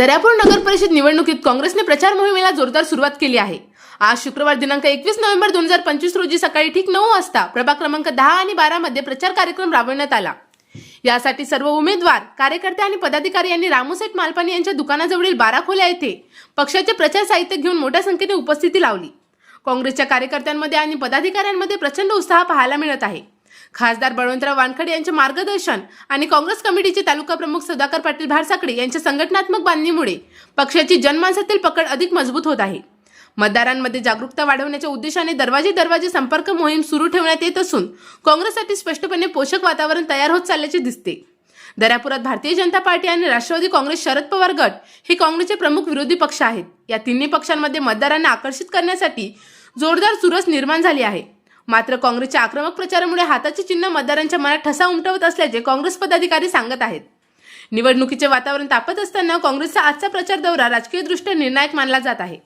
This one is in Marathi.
दर्यापूर नगर परिषद निवडणुकीत काँग्रेसने प्रचार मोहिमेला जोरदार सुरुवात केली आहे. आज शुक्रवार दिनांक एकवीस नोव्हेंबर दोन हजार पंचवीस रोजी सकाळी ठीक नऊ वाजता प्रभाग क्रमांक दहा आणि बारा मध्ये प्रचार कार्यक्रम राबवण्यात आला. यासाठी सर्व उमेदवार कार्यकर्ते आणि पदाधिकारी यांनी रामोसेठ मालपानी यांच्या दुकानाजवळील बारा खोल्या येथे पक्षाचे प्रचार साहित्य घेऊन मोठ्या संख्येने उपस्थिती लावली. काँग्रेसच्या कार्यकर्त्यांमध्ये आणि पदाधिकाऱ्यांमध्ये प्रचंड उत्साह पाहायला मिळत आहे. खासदार बळवंतराव वानखडे यांचे मार्गदर्शन आणि काँग्रेस कमिटीचे तालुका प्रमुख सुधाकर पाटील भारसाकडे यांच्या संघटनात्मक बांधणीमुळे पक्षाची जनमानसातील पकड अधिक मजबूत होत आहे. मतदारांमध्ये जागरूकता वाढवण्याच्या उद्देशाने दरवाजे दरवाजे संपर्क मोहीम सुरू ठेवण्यात येत असून काँग्रेससाठी स्पष्टपणे पोषक वातावरण तयार होत चालल्याचे दिसते. दर्यापुरात भारतीय जनता पार्टी आणि राष्ट्रवादी काँग्रेस शरद पवार गट हे काँग्रेसचे प्रमुख विरोधी पक्ष आहेत. या तिन्ही पक्षांमध्ये मतदारांना आकर्षित करण्यासाठी जोरदार चुरस निर्माण झाली आहे. मात्र काँग्रेसच्या आक्रमक प्रचारामुळे हाताचे चिन्ह मतदारांच्या मनात ठसा उमटवत असल्याचे काँग्रेस पदाधिकारी सांगत आहेत. निवडणुकीचे वातावरण तापत असताना काँग्रेसचा आजचा प्रचार दौरा राजकीयदृष्ट्या निर्णायक मानला जात आहे.